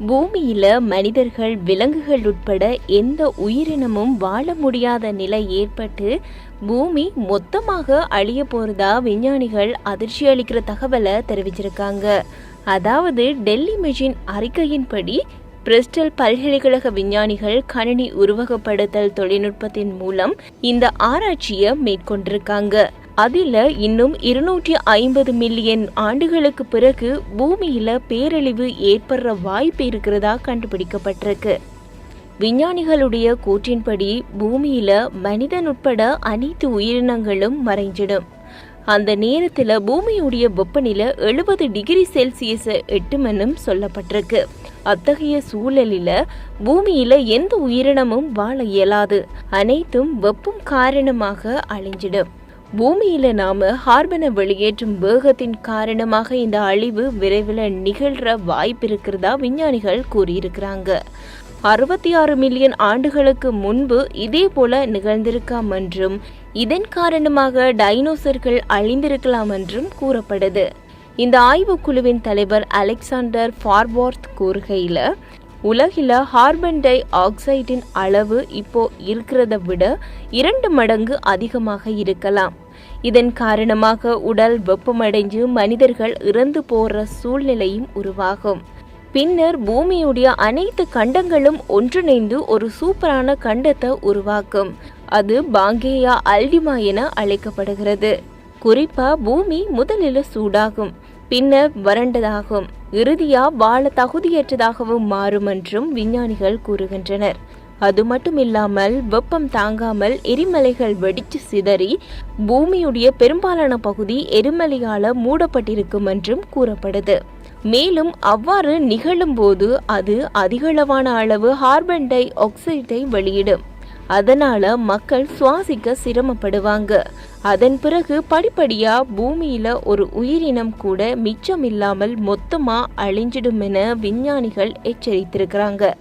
பூமியில மனிதர்கள் விலங்குகள் உட்பட எந்த உயிரினமும் வாழ முடியாத நிலை ஏற்பட்டு பூமி மொத்தமாக அழிய போறதா விஞ்ஞானிகள் அதிர்ச்சி அளிக்கிற தகவலை தெரிவிச்சிருக்காங்க. அதாவது டெல்லி மிஷின் அறிக்கையின்படி பிரிஸ்டல் பல்கலைக்கழக விஞ்ஞானிகள் கணினி உருவகப்படுத்தல் தொழில்நுட்பத்தின் மூலம் இந்த ஆராய்ச்சியை மேற்கொண்டிருக்காங்க. அதில் இன்னும் இருநூற்றி ஐம்பது மில்லியன் ஆண்டுகளுக்கு பிறகு பூமியில பேரழிவு ஏற்படுற வாய்ப்பு இருக்கிறதா கண்டுபிடிக்கப்பட்டிருக்கு. விஞ்ஞானிகளுடைய கூற்றின்படி பூமியில மனிதன் உட்பட அனைத்து உயிரினங்களும் மறைஞ்சிடும். அந்த நேரத்தில் பூமியுடைய வெப்பநிலை எழுபது டிகிரி செல்சியஸை எட்டுமென்னும் சொல்லப்பட்டிருக்கு. அத்தகைய சூழலில் பூமியில எந்த உயிரினமும் வாழ இயலாது. அனைத்தும் வெப்பம் காரணமாக அழிஞ்சிடும். பூமியில நாம ஹார்பனை வெளியேற்றும் வேகத்தின் காரணமாக இந்த அழிவு விரைவில் நிகழ்ற வாய்ப்பு இருக்கிறதா விஞ்ஞானிகள் கூறியிருக்கிறாங்க. அறுபத்தி ஆறு மில்லியன் ஆண்டுகளுக்கு முன்பு இதே போல நிகழ்ந்திருக்காம் என்றும் இதன் காரணமாக டைனோசர்கள் அழிந்திருக்கலாம் என்றும் கூறப்படுது. இந்த ஆய்வுக்குழுவின் தலைவர் அலெக்சாண்டர் ஃபார்வார்த் கூறுகையில் உலகில் கார்பன் டை ஆக்சைடின் அளவு இப்போ இருக்கிறத விட இரண்டு மடங்கு அதிகமாக இருக்கலாம். இதன் காரணமாக உடல் வெப்பமடைஞ்சு மனிதர்கள் இறந்து போற சூழ்நிலையும் உருவாகும். பின்னர் பூமியுடைய அனைத்து கண்டங்களும் ஒன்றிணைந்து ஒரு சூப்பரான கண்டத்தை உருவாக்கும். அது பாங்கேயா அல்டிமா என அழைக்கப்படுகிறது. குறிப்பா பூமி முதலில் சூடாகும் பின்னர் வறண்டதாகும். இறுதியா வாழ தகுதியற்றதாகவும் மாறும் என்றும் விஞ்ஞானிகள் கூறுகின்றனர். அது மட்டும் இல்லாமல் வெப்பம் தாங்காமல் எரிமலைகள் வெடிச்சு சிதறி பூமியுடைய பெரும்பாலான பகுதி எரிமலையால மூடப்பட்டிருக்கும் என்றும் கூறப்படுது. மேலும் அவ்வாறு நிகழும்போது அது அதிகளவான அளவு கார்பன் டை ஆக்சைடை வெளியிடும். அதனால மக்கள் சுவாசிக்க சிரமப்படுவாங்க. அதன் பிறகு படிப்படியா பூமியில ஒரு உயிரினம் கூட மிச்சமில்லாமல் மொத்தமா அழிஞ்சிடும் என விஞ்ஞானிகள் எச்சரித்திருக்கிறாங்க.